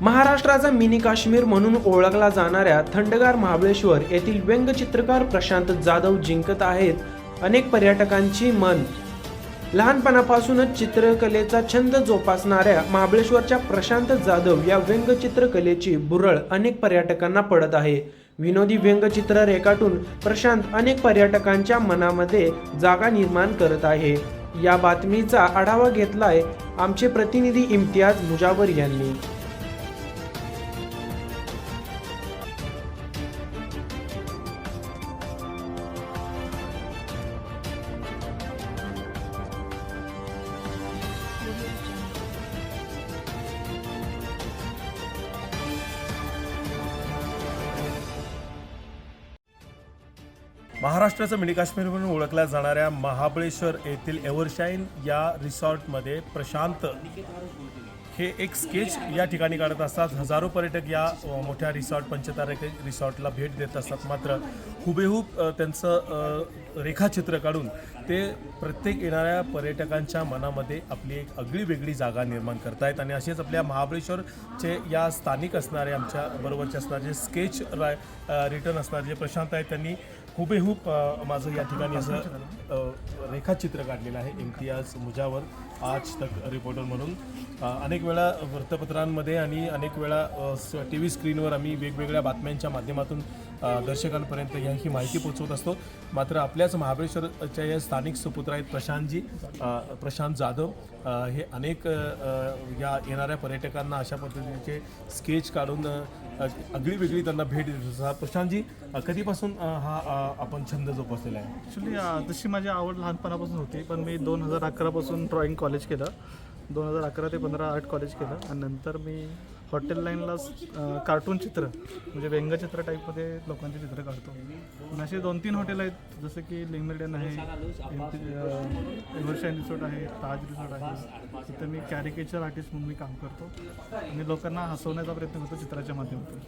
महाराष्ट्राचा मिनी काश्मीर म्हणून ओळखला जाणाऱ्या थंडगार महाबळेश्वर येथील व्यंगचित्रकार प्रशांत जाधव जिंकत आहेत अनेक पर्यटकांची मन. लहानपणापासूनच चित्रकलेचा छंद जोपासणाऱ्या महाबळेश्वरच्या प्रशांत जाधव या व्यंगचित्रकलेची बुरळ अनेक पर्यटकांना पडत आहे. विनोदी व्यंगचित्र रेखाटून प्रशांत अनेक पर्यटकांच्या मनामध्ये जागा निर्माण करत आहे. या बातमीचा आढावा घेतलाय आमचे प्रतिनिधी इम्तियाज मुजावर यांनी. महाराष्ट्राचं मिनी काश्मीर म्हणून ओळखल्या जाणाऱ्या महाबळेश्वर येथील एव्हरशाईन या रिसॉर्टमध्ये प्रशांत हे एक स्केच या ठिकाणी काढत असतात. हजारो पर्यटक या मोठ्या रिसॉर्ट पंचतारे रिसॉर्टला भेट देत असतात. मात्र हुबेहूब त्यांचं रेखाचित्र काढून ते प्रत्येक येणाऱ्या पर्यटकांच्या मनामध्ये आपली एक आगळी वेगळी जागा निर्माण करतायत. आणि असेच आपल्या महाबळेश्वरचे या स्थानिक असणारे आमच्या बरोबरचे असणारे जे स्केच राय रिटर्न असणारे जे प्रशांत आहेत त्यांनी हुबेहूब माझं या ठिकाणी असं रेखाचित्र काढलेलं आहे इम्तियाज मुजावर आज तक रिपोर्टर म्हणून. अनेक वेळा वृत्तपत्रांमध्ये आणि अनेक वेळा टी व्ही स्क्रीनवर आम्ही वेगवेगळ्या बातम्यांच्या माध्यमातून दर्शकांपर्यंत या ही माहिती पोचवत असतो. मात्र आपल्याच महाबळेश्वरच्या या स्थानिक सुपुत्र आहेत प्रशांतजी प्रशांत जाधव. हे अनेक या येणाऱ्या पर्यटकांना अशा पद्धतीचे स्केच काढून अगळी वेगळी त्यांना भेट देत असतात. प्रशांतजी कधीपासून हा आपण छंद जोपासलेला आहे. ॲक्च्युली तशी माझी आवड लहानपणापासून होती पण मी दोन हजार अकरापासून ड्रॉइंग कॉलेज केलं. दोन हजार अकरा ते पंधरा आर्ट कॉलेज केलं. आणि नंतर मी हॉटेल लाईनला कार्टून चित्र म्हणजे व्यंगचित्र टाईपमध्ये लोकांचे चित्र काढतो. असे दोन तीन हॉटेल आहेत जसं की लिंगमेडियन आहे एव्हरशाईन रिसॉर्ट आहे ताज रिसॉर्ट आहे. तिथं मी कॅरिकेचर आर्टिस्ट म्हणून मी काम करतो. आणि लोकांना हसवण्याचा प्रयत्न करतो चित्राच्या माध्यमातून.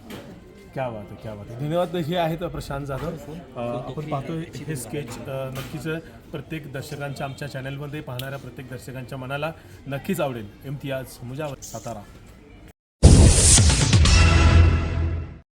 क्या बात आहे क्या बात आहे धन्यवाद हे आहेत प्रशांत जाधव. अ, आपण पाहतोय हे स्केच अ, नक्कीच प्रत्येक दर्शकांच्या आमच्या चॅनलमध्ये पाहणाऱ्या प्रत्येक दर्शकांच्या मनाला नक्कीच आवडेल. इम्तियाज मुजावर सातारा.